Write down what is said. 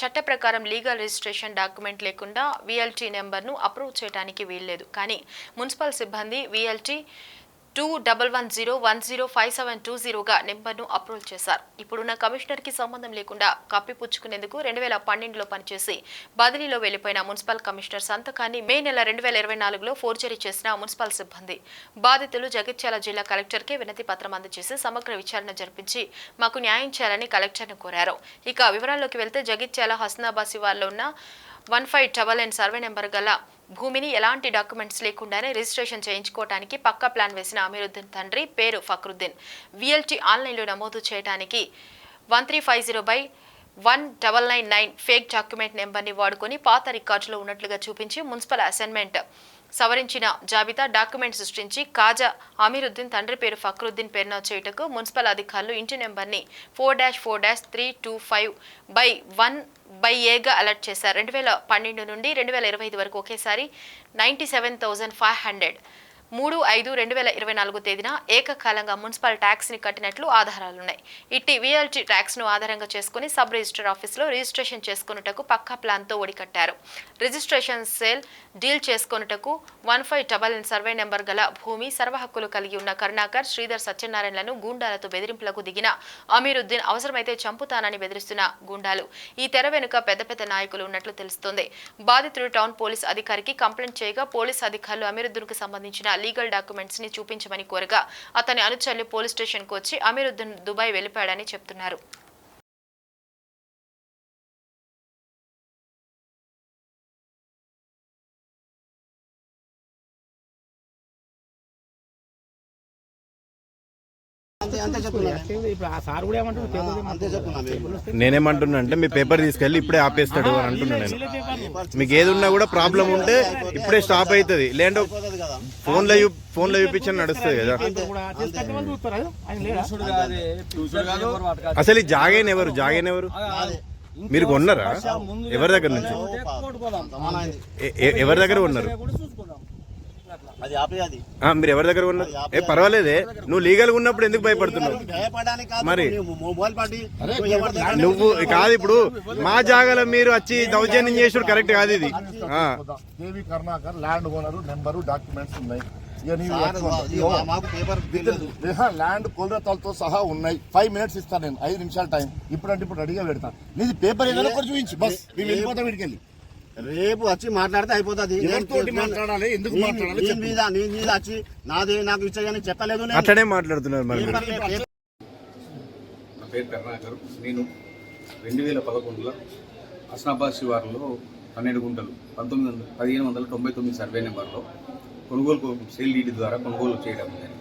చట్ట ప్రకారం legal registration document లేకుండా విఎల్టీ నెంబర్ను అప్రూవ్ చేయడానికి వీల్లేదు. కానీ మున్సిపల్ సిబ్బంది VLT two double one zero one zero five seven two జీరోగా నెంబర్ను అప్రోల్ చేశారు. ఇప్పుడున్న కమిషనర్కి సంబంధం లేకుండా కప్పిపుచ్చుకునేందుకు రెండు వేల పన్నెండులో పనిచేసి బదిలీలో వెళ్ళిపోయిన మున్సిపల్ కమిషనర్ సంతకాన్ని మే నెల రెండు వేల ఇరవై నాలుగులో ఫోర్జరీ చేసిన మున్సిపల్ సిబ్బంది. బాధితులు జగిత్యాల జిల్లా కలెక్టర్కే వినతి పత్రం అందజేసి సమగ్ర విచారణ జరిపించి మాకు న్యాయం చేయాలని కలెక్టర్ను కోరారు. ఇక వివరాల్లోకి వెళ్తే జగిత్యాల హస్నాబాద్ శివార్లో ఉన్న one five double nine survey number గల భూమిని ఎలాంటి డాక్యుమెంట్స్ లేకుండానే రిజిస్ట్రేషన్ చేయించుకోవడానికి పక్కా ప్లాన్ వేసిన అమీరుద్దీన్ తండ్రి పేరు ఫక్రుద్దీన్. విఎల్టీ ఆన్లైన్లో నమోదు చేయడానికి one three five zero by one double nine nine fake document నెంబర్ని వాడుకొని పాత రికార్డులో ఉన్నట్లుగా చూపించి మున్సిపల్ అసైన్మెంట్ సవరించిన జాబితా డాక్యుమెంట్ సృష్టించి కాజా అమీరుద్దీన్ తండ్రి పేరు ఫక్రుద్దీన్ పేరున చేయుటకు మున్సిపల్ అధికారులు ఇంటి నెంబర్ని four dash four dash three two five by one by ఏగా అలర్ట్ చేశారు. రెండు వేల పన్నెండు నుండి రెండు వేల ఇరవై ఐదు వరకు ఒకేసారి ninety seven thousand five hundred మూడు ఐదు రెండు వేల ఇరవై నాలుగు తేదీన ఏకకాలంగా మున్సిపల్ ట్యాక్స్ని కట్టినట్లు ఆధారాలున్నాయి. ఇట్టి విఎల్టీ ట్యాక్స్ను ఆధారంగా చేసుకుని సబ్ రిజిస్టర్ ఆఫీసులో రిజిస్ట్రేషన్ చేసుకున్నటకు పక్కా ప్లాన్తో ఒడికట్టారు. Registration sale deal చేసుకొనుటకు one five double survey number గల భూమి సర్వ హక్కులు కలిగి ఉన్న కరుణాకర్ శ్రీధర్ సత్యనారాయణలను గూండాలతో బెదిరింపులకు దిగిన అమీరుద్దీన్ అవసరమైతే చంపుతానని బెదిరిస్తున్న గూండాలు. ఈ తెర వెనుక పెద్ద పెద్ద నాయకులు ఉన్నట్లు తెలుస్తోంది. బాధితుడు టౌన్ పోలీస్ అధికారికి కంప్లైంట్ చేయగా పోలీస్ అధికారులు అమీరుద్దీన్కు సంబంధించిన లీగల్ డాక్యుమెంట్స్ని చూపించమని కోరగా అతని అనుచరులు పోలీస్ స్టేషన్కు వచ్చి అమీరుద్దీన్ దుబాయ్ వెళ్ళిపోయాడని చెప్తున్నారు. నేనేమంటున్నా అంటే మీ పేపర్ తీసుకెళ్ళి ఇప్పుడే ఆపేస్తాడు అని అంటున్నా నేను. మీకు ఏది ఉన్నా కూడా ప్రాబ్లం ఉంటే ఇప్పుడే స్టాప్ అవుతుంది. లేదంటే అయిపోతుంది కదా ఫోన్లో చూ ఫోన్లో చూపించని నడుస్తుంది కదా. అసలు ఈ జాగేన్ ఎవరు? జాగేన్ ఎవరు. మీరు కొన్నారా? ఎవరి దగ్గర నుంచి? ఎవరి దగ్గర ఉన్నారు మీరు ఎవరి దగ్గర ఉన్నారు? ఏ పర్వాలేదే. నువ్వు లీగల్గా ఉన్నప్పుడు ఎందుకు భయపడుతున్నావు? భయపడడానికి కాదు. మరి? నువ్వు కాదు ఇప్పుడు మా జాగాలో మీరు వచ్చి దౌర్జన్యం చేసుడు కరెక్ట్ కాదు ఇది. ఆ. Devi Karunakar land owner number documents ఉన్నాయి. ల్యాండ్ కొలతలతో సహా ఉన్నాయి. ఫైవ్ మినిట్స్ ఇస్తాను నేను. ఐదు నిమిషాల టైం ఇప్పుడు అంటే ఇప్పుడు రెడీగా పెడతా. నీది పేపర్ ఏదైనా చూపించు. బస్. మేము వెళ్ళిపోతాం వీడికి వెళ్ళి. రేపు వచ్చి మాట్లాడితే అయిపోతుంది. ఎవరితోటి మాట్లాడాలి, ఎందుకు మాట్లాడాలి? నీ చెప్పు. మీద నీ మీద వచ్చి నాది నాకు ఇచ్చేయని చెప్పలేదు. అట్లనే మాట్లాడుతున్నారు మరి. నా పేరు కరుణాకర్. నేను రెండు వేల పదకొండులో అస్నాబాద్ శివారులో పన్నెండు గుంటలు పంతొమ్మిది వందల పదిహేను వందల తొంభై తొమ్మిది సర్వే నెంబర్లో కొనుగోలు సేల్ డీడీ ద్వారా కొనుగోలు చేయడం జరిగింది.